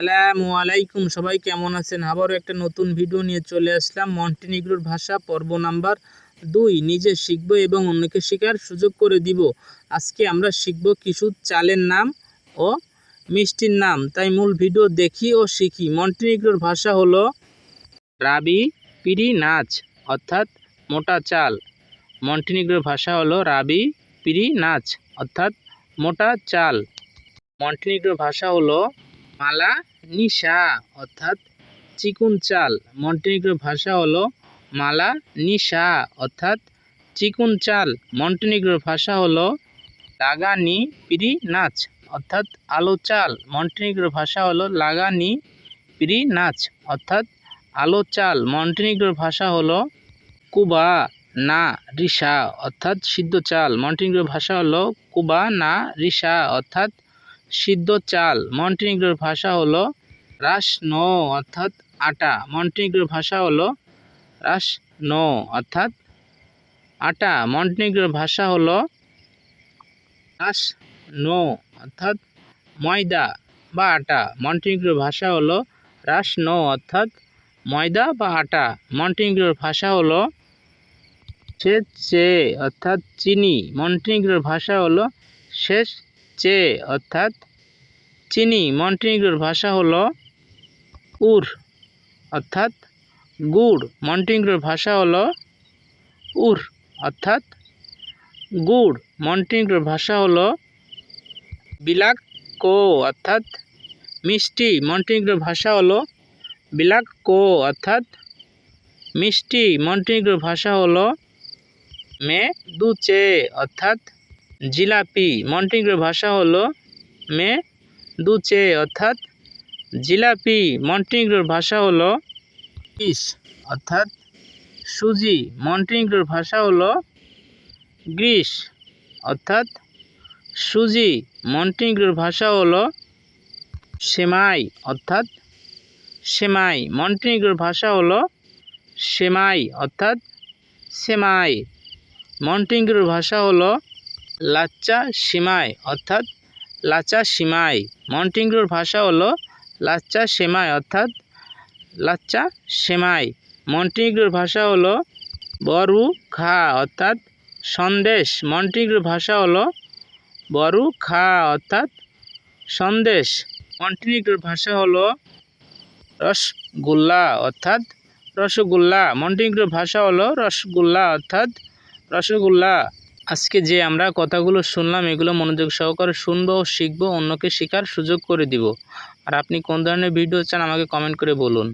আসসালামু আলাইকুম, সবাই কেমন আছেন? আবারও একটা নতুন ভিডিও নিয়ে চলে আসলাম। মন্টিনিগ্রোর ভাষা, পর্ব নাম্বার দুই। নিজে শিখব এবং অন্যকে শেখার সুযোগ করে দিব। আজকে আমরা শিখব কিছু চালের নাম ও মিষ্টির নাম। তাই মূল ভিডিও দেখি ও শিখি। মন্টিনিগ্রোর ভাষা হলো রাবি পিরি নাচ, অর্থাৎ মোটা চাল। মন্টিনিগ্রোর ভাষা হলো রাবি পিরি নাচ, অর্থাৎ মোটা চাল। মন্টিনিগ্রোর ভাষা হলো মালা, নিশা, অর্থাৎ চিকুন চাল। মন্টিনিগ্রোর ভাষা হলো মালা, নিশা, অর্থাৎ চিকুন চাল। মন্টিনিগ্রোর ভাষা হলো লাগানি পিরি নাচ অর্থাৎ আলো চাল। মন্টিনিগ্রোর ভাষা হলো লাগানি পিরি নাচ অর্থাৎ আলো চাল। মন্টিনিগ্রোর ভাষা হলো কুবা না রিসা, অর্থাৎ সিদ্ধ চাল। মন্টিনিগ্রোর ভাষা হলো কুবা না রিসা, অর্থাৎ সিদ্ধ চাল। মন্টিনিগ্রোর ভাষা হলো ন, অর্থাৎ আটা। মন্টিনিগ্রোর ভাষা হলো রাস ন, অর্থাৎ আটা। মন্টিনিগ্রোর ভাষা হলো রাস ন, অর্থাৎ ময়দা বা আটা। মন্টিনিগ্রোর ভাষা হলো ন, অর্থাৎ ময়দা বা আটা। মন্টিনিগ্রোর ভাষা হলো সে চে অর্থাৎ চিনি। মন্টিনিগ্রোর ভাষা হলো শেষ চে অর্থাৎ চিনি, মন্টিনিগ্রোর ভাষা হলো উর, অর্থাৎ গুড়। মন্টিনিগ্রোর ভাষা হলো উর, অর্থাৎ গুড়। মন্টিনিগ্রোর ভাষা হলো বিলাক কো অর্থাৎ মিষ্টি। মন্টিনিগ্রোর ভাষা হলো বিলাক কো অর্থাৎ মিষ্টি। মন্টিনিগ্রোর ভাষা হলো মে দুচে, অর্থাৎ জিলাপি। মন্টিনিগ্রোর ভাষা হলো মে দুচে, অর্থাৎ জিলাপি। মন্টিনিগ্রোর ভাষা হলো ইস, অর্থাৎ সুজি। মন্টিনিগ্রোর ভাষা হলো গ্রিস, অর্থাৎ সুজি। মন্টিনিগ্রোর ভাষা হলো সেমাই, অর্থাৎ সেমাই। মন্টিনিগ্রোর ভাষা হলো সেমাই, অর্থাৎ সেমাই। মন্টিনিগ্রোর ভাষা হলো লাচ্চা সিমাই, অর্থাৎ লাচা সিমাই। মন্টিনিগ্রোর ভাষা হলো লাচ্চা সেমাই, অর্থাৎ লাচ্চা সেমাই। মন্টিনিগ্রোর ভাষা হলো বরু খা, অর্থাৎ সন্দেশ। মন্টিনিগ্রোর ভাষা হলো বরু খা, অর্থাৎ সন্দেশ। মন্টিনিগ্রোর ভাষা হলো রসগোল্লা, অর্থাৎ রসগোল্লা। মন্টিনিগ্রোর ভাষা হলো রসগোল্লা, অর্থাৎ রসগোল্লা। আজকে যে আমরা কথাগুলো শুনলাম, এগুলো মনোযোগ সহকারে শুনব ও শিখব, অন্যকে শেখার সুযোগ করে দিব। আর আপনি কোন ধরনের ভিডিও চান, আমাকে কমেন্ট করে বলুন।